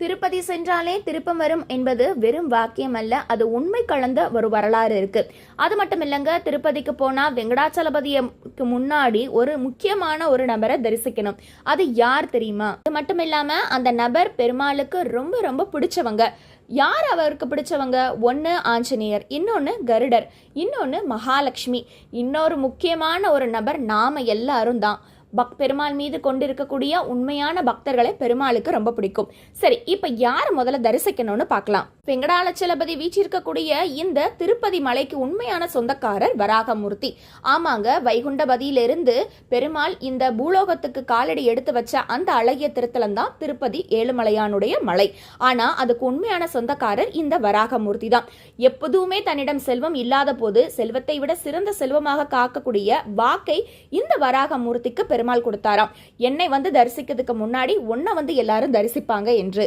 திருப்பதி சென்றாலே திருப்பம் வரும் என்பது வெறும் வாக்கியம் அல்ல அது உண்மை கலந்த ஒரு வரலாறு இருக்கு. அது மட்டும் இல்லைங்க திருப்பதிக்கு போனா வெங்கடாச்சலபதிக்கு முன்னாடி ஒரு முக்கியமான ஒரு நபரை தரிசிக்கணும். அது யார் தெரியுமா? அது மட்டும் இல்லாம அந்த நபர் பெருமாளுக்கு ரொம்ப ரொம்ப பிடிச்சவங்க. யார் அவருக்கு பிடிச்சவங்க? ஒன்று ஆஞ்சநேயர் இன்னொன்று கருடர் இன்னொன்று மகாலட்சுமி. இன்னொரு முக்கியமான ஒரு நபர் நாம எல்லாரும் தான். பக் பெருமாள் மீது கொண்டிருக்கக்கூடிய உண்மையான பக்தர்களை பெருமாளுக்கு ரொம்ப பிடிக்கும். சரி இப்போ யார் முதல்ல தரிசிக்கணும்னு பார்க்கலாம். வெங்கடாலச்சலபதி வீச்சிருக்கக்கூடிய இந்த திருப்பதி மலைக்கு உண்மையான சொந்தக்காரர் வராகமூர்த்தி. ஆமாங்க வைகுண்டபதியிலிருந்து பெருமாள் இந்த பூலோகத்துக்கு காலடி எடுத்து வச்ச அந்த அழகிய திருத்தலம் தான் திருப்பதி ஏழுமலையானுடைய மலை. ஆனா அதுக்கு உண்மையான சொந்தக்காரர் இந்த வராகமூர்த்தி தான். எப்போதுமே தன்னிடம் செல்வம் இல்லாத போது செல்வத்தை விட சிறந்த செல்வமாக காக்கக்கூடிய வாக்கை இந்த வராகமூர்த்திக்கு பெருமாள் கொடுத்தாராம். என்னை வந்து தரிசிக்கிறதுக்கு முன்னாடி உன்னை வந்து எல்லாரும் தரிசிப்பாங்க என்று.